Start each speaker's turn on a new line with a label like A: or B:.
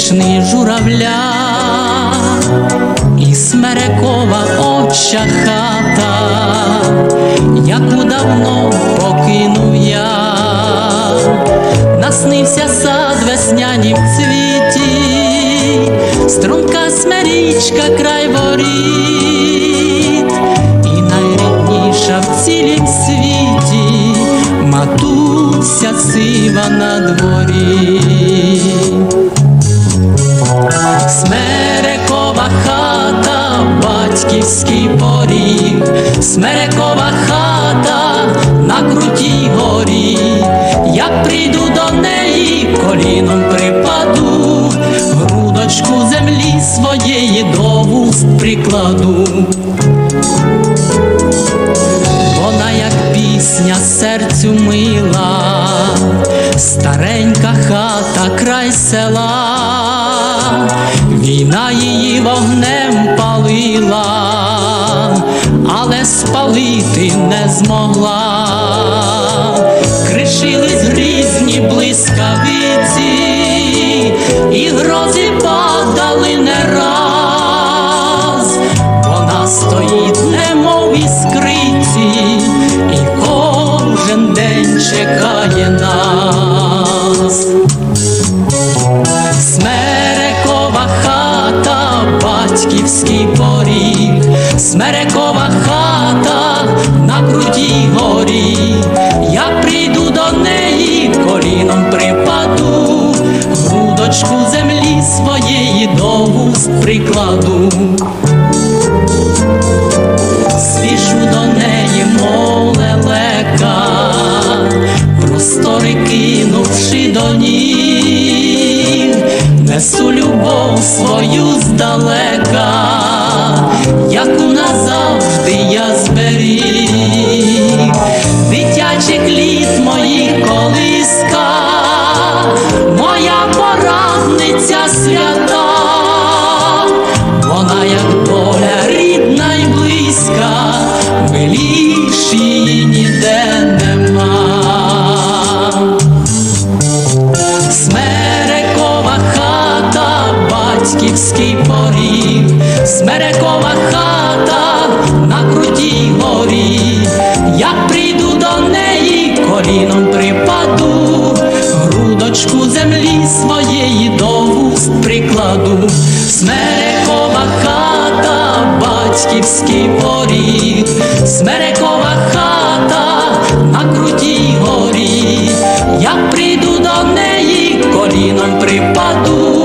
A: вишни журавля, і смерекова отча хата, яку давно покинув я, наснився сад веснянім цвіті, струнка смерічка край воріт, і найрідніша в цілім світі, матуся сива на дворі. Батьківський поріг, смерекова хата на крутій горі, як прийду до неї, коліном припаду, грудочку землі своєї до вуст прикладу. Вона як пісня серцю мила, старенька хата край села, війна її вогнем палила, спалити не змогла. Смерекова хата на крутій горі. Я прийду до неї, коліном припаду, грудочку землі своєї до вуст прикладу. Спішу до неї, мов лелека, простори кинувши до ніг, несу любов свою здалека, яку назавжди я зберіг, дитячих літ моїх колиска, моя порадниця свята. Вона як доля рідна й близька, миліш батьківський поріг, смерекова хата на крутій горі. Я прийду до неї, коліном припаду, грудочку землі своєї до вуст прикладу. Смерекова хата, батьківський поріг, смерекова хата на крутій горі. Я прийду до неї, коліном припаду.